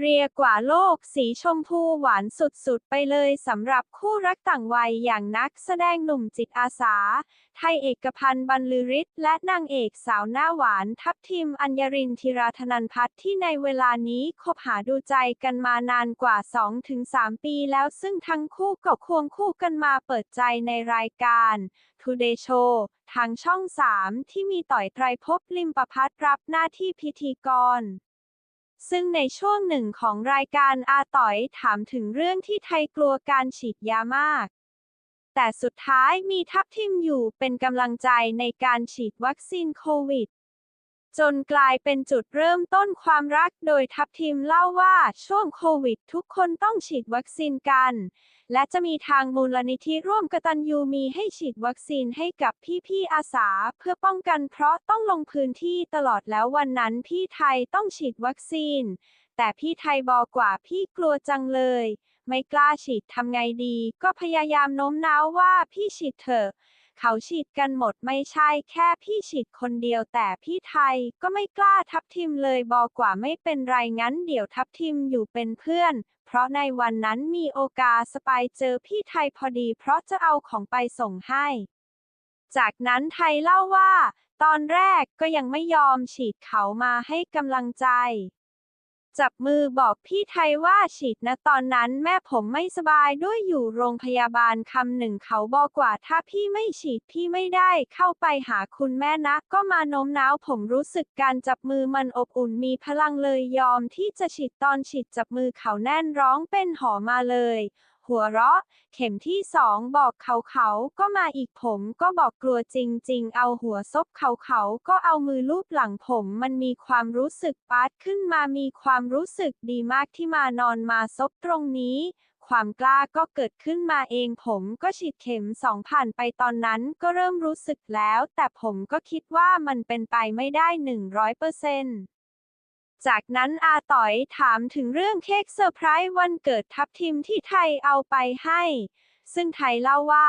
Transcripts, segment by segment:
เรียกว่าโลกสีชมพูหวานสุดๆ ไปเลยสำหรับคู่รักต่างวัยอย่างนักแสดงหนุ่มจิตอาสา ไทยเอกพันธ์บรรลือฤทธิ์และนางเอกสาวหน้าหวานทัพทิมอัญญรินทิราธนันพัฒน์ที่ในเวลานี้คบหาดูใจกันมานานกว่า 2-3 ปีแล้วซึ่งทั้งคู่ก็ควงคู่กันมาเปิดใจในรายการ Today Show ทางช่อง 3 ที่มีต่อยไตรภพลิมประพัฒน์รับหน้าที่พิธีกร ซึ่งในช่วงหนึ่งของรายการอาต่อยถามถึงเรื่องที่ไทยกลัวการฉีดยามาก แต่สุดท้ายมีทัพทิมอยู่เป็นกำลังใจในการฉีดวัคซีนโควิด จนกลายเป็นจุดเริ่มต้นความรักโดยทัพทิมเล่าว่าช่วงโควิดทุกคนต้องฉีดวัคซีนกัน และจะมีทางมูลนิธิร่วมกตัญญูมีให้ฉีดวัคซีนให้กับพี่ๆอาสา เพื่อป้องกันเพราะต้องลงพื้นที่ตลอดแล้ววันนั้นพี่ไทยต้องฉีดวัคซีน แต่พี่ไทยบอกว่าพี่กลัวจังเลย ไม่กล้าฉีดทำไงดี ก็พยายามโน้มน้าวว่าพี่ฉีดเถอะ เขาฉีดกันหมดไม่ใช่แค่พี่ฉีดคนเดียวแต่พี่ไทยก็ไม่กล้าทับทิมเลยบอกว่าไม่เป็นไรงั้นเดี๋ยวทับทิมอยู่เป็นเพื่อน เพราะในวันนั้นมีโอกาสสไปเจอพี่ไทยพอดีเพราะจะเอาของไปส่งให้ จากนั้นไทยเล่าว่า ตอนแรกก็ยังไม่ยอมฉีดเขามาให้กำลังใจ จับมือบอกพี่ไทยว่าฉีดนะตอนนั้นแม่ผมไม่สบายด้วยอยู่โรงพยาบาลคำหนึ่งเขาบอกว่าถ้าพี่ไม่ฉีดพี่ไม่ได้เข้าไปหาคุณแม่นะ ก็มาโน้มน้าวผมรู้สึกการจับมือมันอบอุ่นมีพลังเลยยอมที่จะฉีดตอนฉีดจับมือเขาแน่นร้องเป็นหอมาเลย หัวเราะ เข็มที่สองบอกเขาเขาก็มาอีกผมก็บอกกลัวจริง ๆ เอาหัวซบเขาเขาก็เอามือลูบหลังผมมันมีความรู้สึกปาดขึ้นมามีความรู้สึกดีมากที่มานอนมาซบตรงนี้ความกล้าก็เกิดขึ้นมาเองผมก็ฉีดเข็มสองผ่านไปตอนนั้นก็เริ่มรู้สึกแล้ว แต่ผมก็คิดว่ามันเป็นไปไม่ได้หนึ่งร้อยเปอร์เซ็นต์ จากนั้นอาต่อยถามถึงเรื่องเค้กเซอร์ไพรส์วันเกิดทัพทิมที่ไทยเอาไปให้ ซึ่งไทยเล่าว่า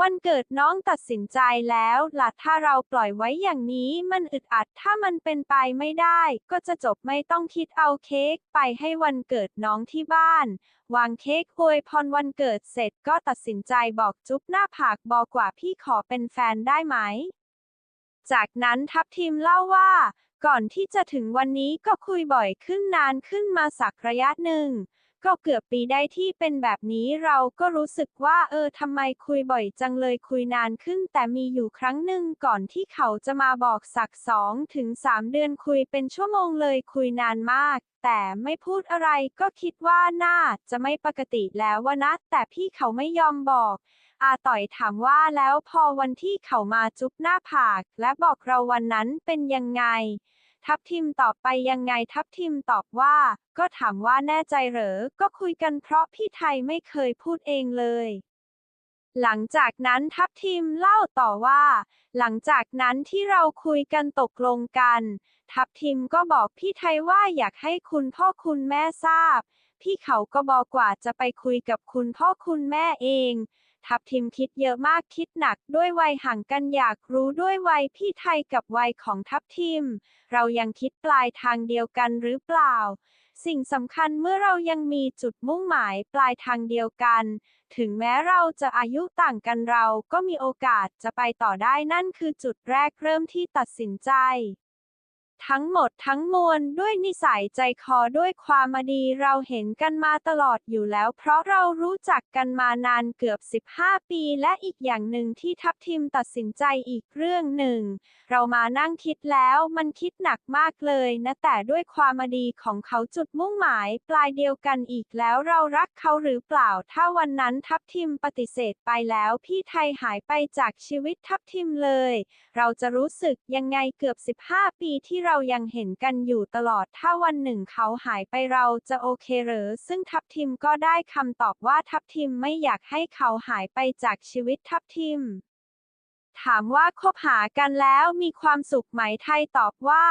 วันเกิดน้องตัดสินใจแล้วล่ะถ้าเราปล่อยไว้อย่างนี้มันอึดอัดถ้ามันเป็นไปไม่ได้ ก็จะจบไม่ต้องคิดเอาเค้กไปให้วันเกิดน้องที่บ้าน วางเค้กอวยพรวันเกิดเสร็จก็ตัดสินใจบอกจุ๊บหน้าผากบอกว่าพี่ขอเป็นแฟนได้ไหม จากนั้นทัพทีมเล่าว่า ก่อนที่จะถึงวันนี้ก็คุยบ่อยขึ้นนานขึ้นมาสักระยะหนึ่ง ก็เกือบปีได้ที่เป็นแบบนี้เราก็รู้สึกว่าเออทำไมคุยบ่อยจังเลยคุยนานขึ้น แต่มีอยู่ครั้งหนึ่งก่อนที่เขาจะมาบอกสักสองถึงสามเดือนคุยเป็นชั่วโมงเลยคุยนานมาก แต่ไม่พูดอะไรก็คิดว่าน่าจะไม่ปกติแล้ววะนะแต่พี่เขาไม่ยอมบอก อาต่อยถามว่าแล้วพอวันที่เขามาจุ๊บหน้าผาก และบอกเราวันนั้นเป็นยังไง ทัพทิมตอบไปยังไงทัพทิมตอบว่า ก็ถามว่าแน่ใจเหรอ ก็คุยกันเพราะพี่ไทยไม่เคยพูดเองเลยหลังจากนั้นทัพทิมเล่าต่อว่า หลังจากนั้นที่เราคุยกันตกลงกัน ทัพทิมก็บอกพี่ไทยว่าอยากให้คุณพ่อคุณแม่ทราบ พี่เขาก็บอกว่าจะไปคุยกับคุณพ่อคุณแม่เอง ทัพทิมคิดเยอะมากคิดหนักด้วยวัยห่างกันอยากรู้ด้วยวัยพี่ไทยกับวัยของทัพทิม เรายังคิดปลายทางเดียวกันหรือเปล่า สิ่งสำคัญเมื่อเรายังมีจุดมุ่งหมายปลายทางเดียวกัน ถึงแม้เราจะอายุต่างกันเราก็มีโอกาสจะไปต่อได้นั่นคือจุดแรกเริ่มที่ตัดสินใจ ทั้งหมดทั้งมวลด้วยนิสัยใจคอด้วยความมาดีเราเห็นกันมาตลอดอยู่แล้ว เพราะเรารู้จักกันมานานเกือบ 15 ปี และอีกอย่างหนึ่งที่ทัพทิมตัดสินใจอีกเรื่องหนึ่ง เรามานั่งคิดแล้วมันคิดหนักมากเลยนะแต่ด้วยความมาดีของเขาจุดมุ่งหมาย ปลายเดียวกันอีกแล้วเรารักเขาหรือเปล่า ถ้าวันนั้นทัพทิมปฏิเสธไปแล้วพี่ไทยหายไปจากชีวิตทัพทิมเลย เราจะรู้สึกยังไงเกือบ 15 ปีที่เรายังเห็นกันอยู่ตลอด ถ้าวันหนึ่งเขาหายไปเราจะโอเคเหรือ ซึ่งทัพทิมก็ได้คำตอบว่าทัพทิมไม่อยากให้เขาหายไปจากชีวิตทัพทิม ถามว่าคบหากันแล้วมีความสุขไหมไทยตอบว่า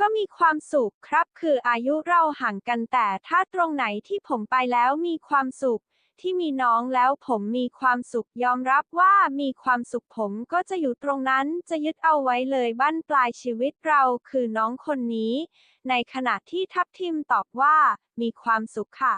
ก็มีความสุขครับ คืออายุเราห่างกันแต่ถ้าตรงไหนที่ผมไปแล้วมีความสุข ที่มีน้องแล้วผมมีความสุขยอมรับว่ามีความสุขผมก็จะอยู่ตรงนั้นจะยึดเอาไว้เลยบั้นปลายชีวิตเราคือน้องคนนี้ ในขณะที่ทัพทิมตอบว่า มีความสุขค่ะ